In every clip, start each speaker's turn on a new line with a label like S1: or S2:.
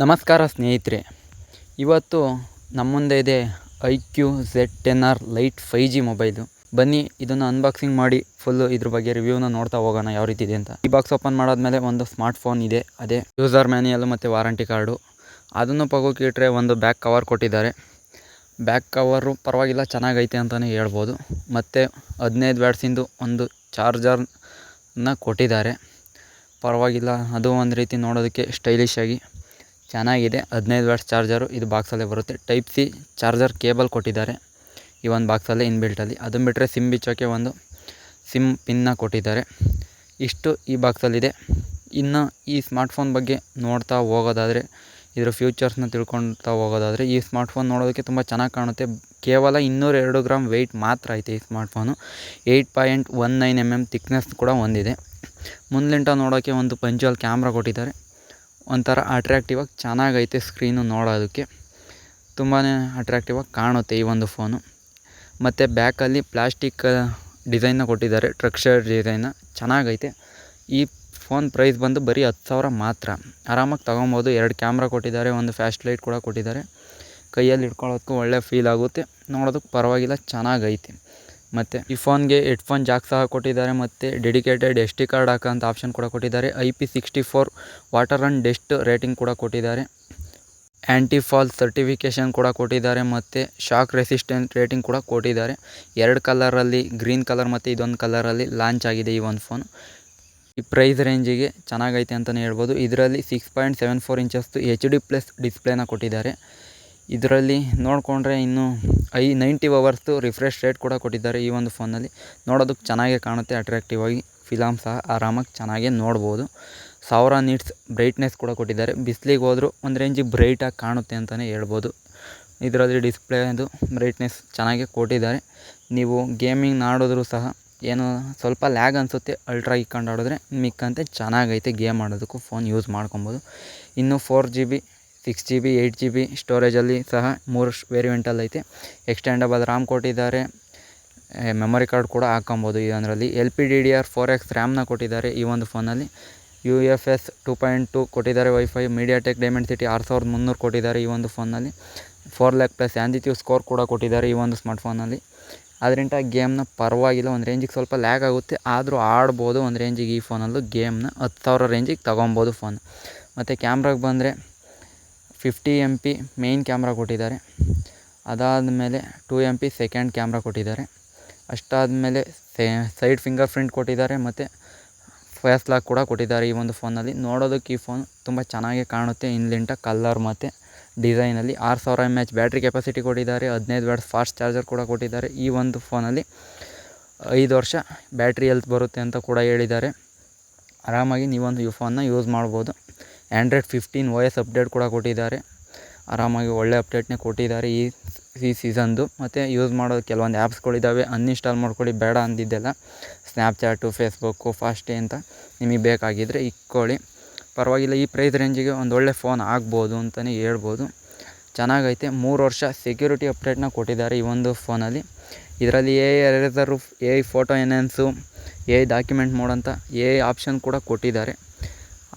S1: ನಮಸ್ಕಾರ ಸ್ನೇಹಿತರೆ. ಇವತ್ತು ನಮ್ಮ ಮುಂದೆ ಇದೆ I Q Z ten R lite five G mobile. ಬನ್ನಿ, ಇದನ್ನು ಅನ್ಬಾಕ್ಸಿಂಗ್ ಮಾಡಿ ಫುಲ್ಲು ಇದ್ರ ಬಗ್ಗೆ ರಿವ್ಯೂನ ನೋಡ್ತಾ ಹೋಗೋಣ ಯಾವ ರೀತಿ ಇದೆ ಅಂತ. ಈ ಬಾಕ್ಸ್ ಓಪನ್ ಮಾಡಾದ್ಮೇಲೆ ಒಂದು ಸ್ಮಾರ್ಟ್ ಫೋನ್ ಇದೆ, ಅದೇ ಯೂಸರ್ ಮ್ಯಾನ್ಯಲ್ ಮತ್ತು ವಾರಂಟಿ ಕಾರ್ಡು ಅದನ್ನು ಪಗೋಕೆ ಇಟ್ಟರೆ ಒಂದು ಬ್ಯಾಕ್ ಕವರ್ ಕೊಟ್ಟಿದ್ದಾರೆ. ಬ್ಯಾಕ್ ಕವರು ಪರವಾಗಿಲ್ಲ, ಚೆನ್ನಾಗೈತೆ ಅಂತಲೇ ಹೇಳ್ಬೋದು. ಮತ್ತು ಹದಿನೈದು ವ್ಯಾಟ್ಸಿಂದು ಒಂದು ಚಾರ್ಜರ್ನ ಕೊಟ್ಟಿದ್ದಾರೆ. ಪರವಾಗಿಲ್ಲ, ಅದು ಒಂದು ರೀತಿ ನೋಡೋದಕ್ಕೆ ಸ್ಟೈಲಿಶ್ ಆಗಿ. ಚೆನ್ನಾಗಿದೆ. ಹದಿನೈದು ವ್ಯಾಟ್ಸ್ ಚಾರ್ಜರು, ಇದು ಬಾಕ್ಸಲ್ಲೇ ಬರುತ್ತೆ. ಟೈಪ್ ಸಿ ಚಾರ್ಜರ್ ಕೇಬಲ್ ಕೊಟ್ಟಿದ್ದಾರೆ. ಈ ಒಂದು ಬಾಕ್ಸಲ್ಲೇ ಇನ್ಬಿಲ್ಟಲ್ಲಿ ಅದನ್ನು ಬಿಟ್ಟರೆ ಸಿಮ್ ಬಿಚ್ಚೋಕ್ಕೆ ಒಂದು ಸಿಮ್ ಪಿನ್ನ ಕೊಟ್ಟಿದ್ದಾರೆ. ಇಷ್ಟು ಈ ಬಾಕ್ಸಲ್ಲಿದೆ. ಇನ್ನು ಈ ಸ್ಮಾರ್ಟ್ಫೋನ್ ಬಗ್ಗೆ ನೋಡ್ತಾ ಹೋಗೋದಾದರೆ, ಇದರ ಫ್ಯೂಚರ್ಸ್ನ ತಿಳ್ಕೊಳ್ತಾ ಹೋಗೋದಾದರೆ, ಈ ಸ್ಮಾರ್ಟ್ಫೋನ್ ನೋಡೋದಕ್ಕೆ ತುಂಬ ಚೆನ್ನಾಗಿ ಕಾಣುತ್ತೆ. ಕೇವಲ ಇನ್ನೂರ ಎರಡು ಗ್ರಾಮ್ ವೆಯ್ಟ್ ಮಾತ್ರ ಐತೆ ಈ smartphone eight point one nine M M thickness ಕೂಡ ಹೊಂದಿದೆ ಮುಂದ್ಲಿಂಟ ನೋಡೋಕ್ಕೆ ಒಂದು ಪಂಚುವಲ್ ಕ್ಯಾಮ್ರಾ ಕೊಟ್ಟಿದ್ದಾರೆ. ಒಂಥರ ಅಟ್ರ್ಯಾಕ್ಟಿವ್ ಆಗಿ ಚೆನ್ನಾಗೈತೆ ಸ್ಕ್ರೀನು ನೋಡೋದಕ್ಕೆ. ತುಂಬಾ ಅಟ್ರ್ಯಾಕ್ಟಿವ್ ಆಗಿ ಕಾಣುತ್ತೆ ಈ ಒಂದು ಫೋನು ಮತ್ತು ಬ್ಯಾಕಲ್ಲಿ ಪ್ಲಾಸ್ಟಿಕ್ ಡಿಸೈನ್ನ ಕೊಟ್ಟಿದ್ದಾರೆ ಟ್ರಕ್ಚರ್ ಡಿಸೈನ್ನ ಚೆನ್ನಾಗೈತೆ. ಈ ಫೋನ್ ಪ್ರೈಸ್ ಬಂದು ಬರೀ ಹತ್ತು ಸಾವಿರ ಮಾತ್ರ. ಆರಾಮಾಗಿ ತೊಗೊಬೋದು. ಎರಡು ಕ್ಯಾಮ್ರಾ ಕೊಟ್ಟಿದ್ದಾರೆ, ಒಂದು ಫ್ಯಾಸ್ಟ್ ಲೈಟ್ ಕೂಡ ಕೊಟ್ಟಿದ್ದಾರೆ. ಕೈಯಲ್ಲಿ ಇಟ್ಕೊಳ್ಳೋದಕ್ಕೂ ಒಳ್ಳೆ ಫೀಲ್ ಆಗುತ್ತೆ. ನೋಡೋದಕ್ಕೆ ಪರವಾಗಿಲ್ಲ, ಚೆನ್ನಾಗೈತೆ. ಮತ್ತು ಈ ಫೋನ್ಗೆ ಹೆಡ್ಫೋನ್ ಜಾಕ್ ಸಹ ಕೊಟ್ಟಿದ್ದಾರೆ ಮತ್ತು ಡೆಡಿಕೇಟೆಡ್ ಎಸ್ ಟಿ ಕಾರ್ಡ್ ಹಾಕೋಂಥ ಆಪ್ಷನ್ ಕೂಡ ಕೊಟ್ಟಿದ್ದಾರೆ. I P sixty four water and dust rating ಕೂಡ ಕೊಟ್ಟಿದ್ದಾರೆ. ಆ್ಯಂಟಿ ಫಾಲ್ ಸರ್ಟಿಫಿಕೇಷನ್ ಕೂಡ ಕೊಟ್ಟಿದ್ದಾರೆ ಮತ್ತು ಶಾಕ್ ರೆಸಿಸ್ಟೆಂಟ್ ರೇಟಿಂಗ್ ಕೂಡ ಕೊಟ್ಟಿದ್ದಾರೆ. ಎರಡು ಕಲರಲ್ಲಿ ಗ್ರೀನ್ ಕಲರ್ ಮತ್ತು ಇದೊಂದು ಕಲರಲ್ಲಿ ಲಾಂಚ್ ಆಗಿದೆ ಈ ಒಂದು ಫೋನ್ ಈ ಪ್ರೈಸ್ ರೇಂಜಿಗೆ ಚೆನ್ನಾಗೈತೆ ಅಂತಲೇ ಹೇಳ್ಬೋದು. ಇದರಲ್ಲಿ ಸಿಕ್ಸ್ ಪಾಯಿಂಟ್ ಸೆವೆನ್ ಫೋರ್ ಇಂಚಸ್ದು ಎಚ್ ಡಿ ಪ್ಲಸ್ ಡಿಸ್ಪ್ಲೇನ ಕೊಟ್ಟಿದ್ದಾರೆ. ಇದರಲ್ಲಿ ನೋಡಿಕೊಂಡ್ರೆ ಇನ್ನು ಐ ನೈಂಟಿ ಅವರ್ಸ್ದು ರಿಫ್ರೆಶ್ ರೇಟ್ ಕೂಡ ಕೊಟ್ಟಿದ್ದಾರೆ ಈ ಒಂದು ಫೋನಲ್ಲಿ. ನೋಡೋದಕ್ಕೆ ಚೆನ್ನಾಗೇ ಕಾಣುತ್ತೆ ಅಟ್ರಾಕ್ಟಿವ್ ಆಗಿ ಫಿಲಮ್ ಸಹ ಆರಾಮಾಗಿ ಚೆನ್ನಾಗೇ ನೋಡ್ಬೋದು. ಸಾವಿರ ನೀಟ್ಸ್ ಬ್ರೈಟ್ನೆಸ್ ಕೂಡ ಕೊಟ್ಟಿದ್ದಾರೆ. ಬಿಸಿಲಿಗೆ ಹೋದರೂ ಒಂದು ರೇಂಜಿಗೆ ಬ್ರೈಟಾಗಿ ಕಾಣುತ್ತೆ ಅಂತಲೇ ಹೇಳ್ಬೋದು. ಇದರಲ್ಲಿ ಡಿಸ್ಪ್ಲೇದು ಬ್ರೈಟ್ನೆಸ್ ಚೆನ್ನಾಗೇ ಕೊಟ್ಟಿದ್ದಾರೆ. ನೀವು ಗೇಮಿಂಗ್ ಆಡಿದ್ರೂ ಸಹ ಏನು ಸ್ವಲ್ಪ ಲ್ಯಾಗ್ ಅನಿಸುತ್ತೆ ಅಲ್ಟ್ರಾ ಇಕ್ಕೊಂಡು ಆಡಿದ್ರೆ ಮಿಕ್ಕಂತೆ ಚೆನ್ನಾಗೈತೆ ಗೇಮ್ ಆಡೋದಕ್ಕೂ ಫೋನ್ ಯೂಸ್ ಮಾಡ್ಕೊಬೋದು. ಇನ್ನು four G B six G B eight G B ಸ್ಟೋರೇಜಲ್ಲಿ ಸಹ ಮೂರು ವೇರಿಯಂಟಲ್ಲಿ ಐತೆ. ಎಕ್ಸ್ಟೆಂಡಬಲ್ ರಾಮ್ ಕೊಟ್ಟಿದ್ದಾರೆ ಮೆಮೊರಿ ಕಾರ್ಡ್ ಕೂಡ ಹಾಕೊಬೋದು ಅದರಲ್ಲಿ L P D D R four X ರ್ಯಾಮ್ನ ಕೊಟ್ಟಿದ್ದಾರೆ ಈ ಒಂದು ಫೋನಲ್ಲಿ U F S two point two ಕೊಟ್ಟಿದ್ದಾರೆ ವೈಫೈ ಮೀಡಿಯಾಟೆಕ್ ಡೈಮಂಡ್ ಸಿಟಿ ಆರು ಸಾವಿರದ ಮುನ್ನೂರು ಕೊಟ್ಟಿದ್ದಾರೆ ಈ ಒಂದು ಫೋನಲ್ಲಿ four lakh plus AnTuTu score ಕೂಡ ಕೊಟ್ಟಿದ್ದಾರೆ ಈ ಒಂದು ಸ್ಮಾರ್ಟ್ಫೋನಲ್ಲಿ ಅದರಿಂದ ಗೇಮ್ನ ಪರವಾಗಿಲ್ಲ. ಒಂದು ರೇಂಜಿಗೆ ಸ್ವಲ್ಪ ಲ್ಯಾಗ್ ಆಗುತ್ತೆ. ಆದರೂ ಆಡ್ಬೋದು ಒಂದು ರೇಂಜಿಗೆ ಈ ಫೋನಲ್ಲೂ ಗೇಮ್ನ ಹತ್ತು ಸಾವಿರ ರೇಂಜಿಗೆ ತೊಗೊಬೋದು ಫೋನ್ ಮತ್ತು ಕ್ಯಾಮ್ರಾಗೆ ಬಂದರೆ fifty M P main camera ಕೊಟ್ಟಿದ್ದಾರೆ. ಅದಾದಮೇಲೆ two M P second camera ಕೊಟ್ಟಿದ್ದಾರೆ. ಅಷ್ಟಾದ ಮೇಲೆ ಸೈಡ್ ಫಿಂಗರ್ ಪ್ರಿಂಟ್ ಕೊಟ್ಟಿದ್ದಾರೆ ಮತ್ತು ಫೇಸ್ ಲಾಕ್ ಕೂಡ ಕೊಟ್ಟಿದ್ದಾರೆ ಈ ಒಂದು ಫೋನಲ್ಲಿ ನೋಡೋದಕ್ಕೆ ಈ ಫೋನ್ ತುಂಬ ಚೆನ್ನಾಗಿ ಕಾಣುತ್ತೆ. ಇನ್ಲಿಂಟ ಕಲ್ಲರ್ ಮತ್ತು ಡಿಸೈನಲ್ಲಿ ಆರು ಸಾವಿರ ಎಂ ಎಚ್ ಬ್ಯಾಟ್ರಿ ಕೆಪಾಸಿಟಿ ಕೊಟ್ಟಿದ್ದಾರೆ. ಹದಿನೈದು ವ್ಯಾಟ್ಸ್ ಫಾಸ್ಟ್ ಚಾರ್ಜರ್ ಕೂಡ ಕೊಟ್ಟಿದ್ದಾರೆ. ಈ ಒಂದು ಫೋನಲ್ಲಿ ಐದು ವರ್ಷ ಬ್ಯಾಟ್ರಿ ಎಲ್ತ್ ಬರುತ್ತೆ ಅಂತ ಕೂಡ ಹೇಳಿದ್ದಾರೆ. ಆರಾಮಾಗಿ ನೀವೊಂದು ಈ ಫೋನ್ನ ಯೂಸ್ ಮಾಡ್ಬೋದು. Android fifteen O S update ಕೂಡ ಕೊಟ್ಟಿದ್ದಾರೆ. ಆರಾಮಾಗಿ ಒಳ್ಳೆ ಅಪ್ಡೇಟ್ನೇ ಕೊಟ್ಟಿದ್ದಾರೆ ಈ ಈ ಸೀಸನ್ದು ಮತ್ತು ಯೂಸ್ ಮಾಡೋದು ಕೆಲವೊಂದು ಆ್ಯಪ್ಸ್ಗಳಿದ್ದಾವೆ ಅನ್ಇನ್ಸ್ಟಾಲ್ ಮಾಡ್ಕೊಳ್ಳಿ, ಬೇಡ ಅಂದಿದ್ದೆಲ್ಲ. ಸ್ನ್ಯಾಪ್ಚಾಟು ಫೇಸ್ಬುಕ್ಕು ಫಾಸ್ಟ್ ಅಂತ ನಿಮಗೆ ಬೇಕಾಗಿದ್ದರೆ ಇಕ್ಕೊಳ್ಳಿ. ಪರವಾಗಿಲ್ಲ, ಈ ಪ್ರೈಸ್ ರೇಂಜಿಗೆ ಒಂದು ಒಳ್ಳೆ ಫೋನ್ ಆಗ್ಬೋದು ಅಂತಲೇ ಹೇಳ್ಬೋದು. ಚೆನ್ನಾಗೈತೆ. ಮೂರು ವರ್ಷ ಸೆಕ್ಯೂರಿಟಿ ಅಪ್ಡೇಟ್ನ ಕೊಟ್ಟಿದ್ದಾರೆ ಈ ಒಂದು ಫೋನಲ್ಲಿ ಇದರಲ್ಲಿ AI eraser AI photo enhance AI document mode ಅಂತ ಎ ಆಪ್ಷನ್ ಕೂಡ ಕೊಟ್ಟಿದ್ದಾರೆ.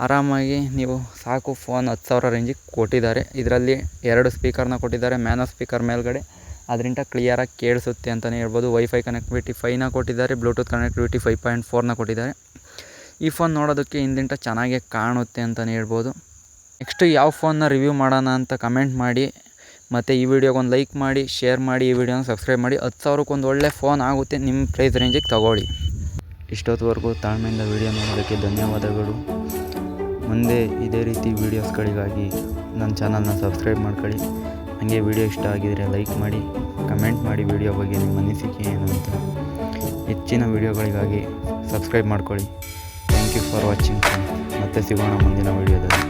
S1: ಆರಾಮಾಗಿ ನೀವು ಸಾಕು ಫೋನ್ ಹತ್ತು ಸಾವಿರ ರೇಂಜಿಗೆ ಕೊಟ್ಟಿದ್ದಾರೆ. ಇದರಲ್ಲಿ ಎರಡು ಸ್ಪೀಕರ್ನ ಕೊಟ್ಟಿದ್ದಾರೆ, ಮ್ಯಾನೋ ಸ್ಪೀಕರ್ ಮೇಲ್ಗಡೆ. ಅದರಿಂದ ಕ್ಲಿಯರಾಗಿ ಕೇಳಿಸುತ್ತೆ ಅಂತಲೇ ಹೇಳ್ಬೋದು. ವೈಫೈ ಕನೆಕ್ಟಿವಿಟಿ ಫೈವ್ನ ಕೊಟ್ಟಿದ್ದಾರೆ ಬ್ಲೂಟೂತ್ ಕನೆಕ್ಟಿವಿಟಿ ಫೈವ್ ಪಾಯಿಂಟ್ ಫೋರ್ನ ಕೊಟ್ಟಿದ್ದಾರೆ. ಈ ಫೋನ್ ನೋಡೋದಕ್ಕೆ ಹಿಂದಿಂಟ ಚೆನ್ನಾಗೇ ಕಾಣುತ್ತೆ ಅಂತಲೇ ಹೇಳ್ಬೋದು. ನೆಕ್ಸ್ಟ್ ಯಾವ ಫೋನ್ನ ರಿವ್ಯೂ ಮಾಡೋಣ ಅಂತ ಕಮೆಂಟ್ ಮಾಡಿ, ಮತ್ತು ಈ ವಿಡಿಯೋಗೊಂದು ಲೈಕ್ ಮಾಡಿ ಶೇರ್ ಮಾಡಿ, ಈ ವಿಡಿಯೋನ ಸಬ್ಸ್ಕ್ರೈಬ್ ಮಾಡಿ. ಹತ್ತು ಸಾವಿರಕ್ಕೆ ಒಂದು ಒಳ್ಳೆ ಫೋನ್ ಆಗುತ್ತೆ, ನಿಮ್ಮ ಪ್ರೈಸ್ ರೇಂಜಿಗೆ ತಗೊಳ್ಳಿ. ಇಷ್ಟೊತ್ತುವರೆಗೂ ತಾಳ್ಮೆಯಿಂದ ವಿಡಿಯೋ ನೋಡೋದಕ್ಕೆ ಧನ್ಯವಾದಗಳು. ಮುಂದೆ ಇದೇ ರೀತಿ ವೀಡಿಯೋಸ್ಗಳಿಗಾಗಿ ನನ್ನ ಚಾನಲ್ನ ಸಬ್ಸ್ಕ್ರೈಬ್ ಮಾಡ್ಕೊಳ್ಳಿ. ಹಾಗೆ ವಿಡಿಯೋ ಇಷ್ಟ ಆಗಿದರೆ ಲೈಕ್ ಮಾಡಿ ಕಮೆಂಟ್ ಮಾಡಿ ವಿಡಿಯೋ ಬಗ್ಗೆ ನಿಮ್ಮ ಅನಿಸಿಕೆ ಏನು ಅಂತ ಹೆಚ್ಚಿನ ವೀಡಿಯೋಗಳಿಗಾಗಿ ಸಬ್ಸ್ಕ್ರೈಬ್ ಮಾಡ್ಕೊಳ್ಳಿ. ಥ್ಯಾಂಕ್ ಯು ಫಾರ್ ವಾಚಿಂಗ್ ಮತ್ತೆ ಸಿಗೋಣ ಮುಂದಿನ ವೀಡಿಯೋದಲ್ಲಿ